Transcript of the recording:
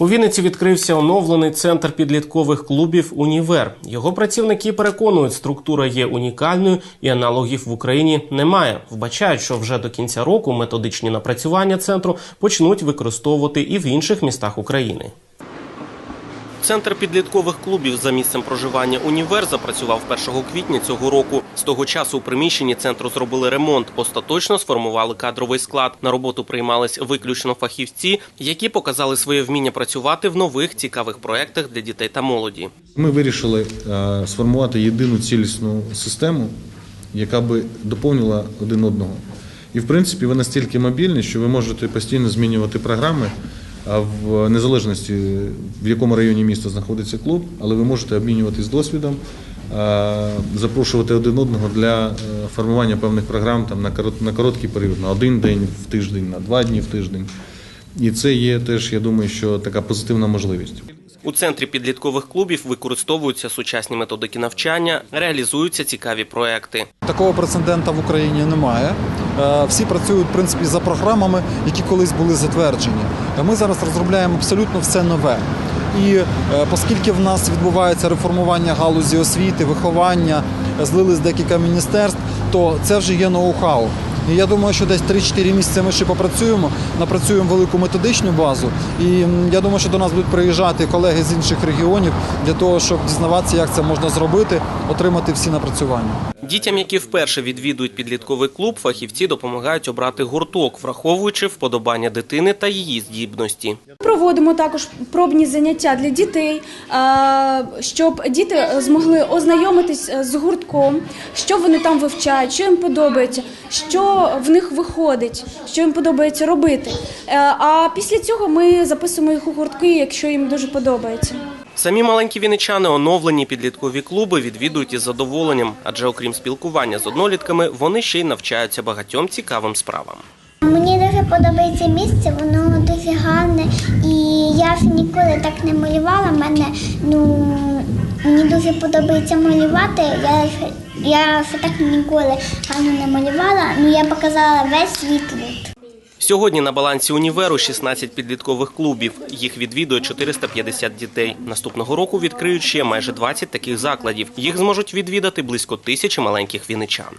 У Вінниці відкрився оновлений центр підліткових клубів Універ. Його працівники переконують, структура є унікальною і аналогів в Україні немає. Вбачають, що вже до кінця року методичні напрацювання центру почнуть використовувати і в інших містах України. Центр підліткових клубів за місцем проживання Універ запрацював 1 квітня цього року. З того часу у приміщенні центру зробили ремонт, остаточно сформували кадровий склад. На роботу приймались виключно фахівці, які показали своє вміння працювати в нових цікавих проєктах для дітей та молоді. Ми вирішили е, сформувати єдину цілісну систему, яка би доповнила один одного. І в принципі ви настільки мобільні, що ви можете постійно змінювати програми, в незалежності в якому районі міста знаходиться клуб, але ви можете обмінюватись досвідом, запрошувати один одного для е, формування певних програм там на короткий період, на один день в тиждень, на два дні в тиждень. І це є теж, я думаю, що така позитивна можливість. У центрі підліткових клубів використовуються сучасні методики навчання, реалізуються цікаві проекти. Такого прецедента в Україні немає. Е, Всі працюють в принципі за програмами, які колись були затверджені. Е, Ми зараз розробляємо абсолютно все нове. І е, оскільки в нас відбувається реформування галузі освіти, виховання, злились декілька міністерств, то це вже є ноу-хау. І я думаю, що десь 3-4 місяці ми ще попрацюємо, напрацюємо велику методичну базу. І я думаю, що до нас будуть приїжджати колеги з інших регіонів для того, щоб дізнаватися, як це можна зробити, отримати всі напрацювання. Дітям, які вперше відвідують підлітковий клуб, фахівці допомагають обрати гурток, враховуючи вподобання дитини та її здібності. Проводимо також пробні заняття для дітей, е, щоб діти змогли ознайомитись з гуртком, що вони там вивчають, що їм подобається, що в них виходить, що їм подобається робити. Е, А після цього ми записуємо їх у гуртки, якщо їм дуже подобається. Самі маленькі віничани оновлені підліткові клуби відвідують із задоволенням, адже окрім спілкування з однолітками, вони ще й навчаються багатьом цікавим справам. Мені дуже подобається місце, воно дуже гарне. І я ж ніколи так не малювала. Мене ну мені дуже подобається малювати. Я я ж так ніколи гарно не малювала. Ну я показала весь світ тут. Сьогодні на балансі універу 16 підліткових клубів. Їх відвідує 450 дітей. Наступного року відкриють ще майже 20 таких закладів. Їх зможуть відвідати близько тисячі маленьких віничан.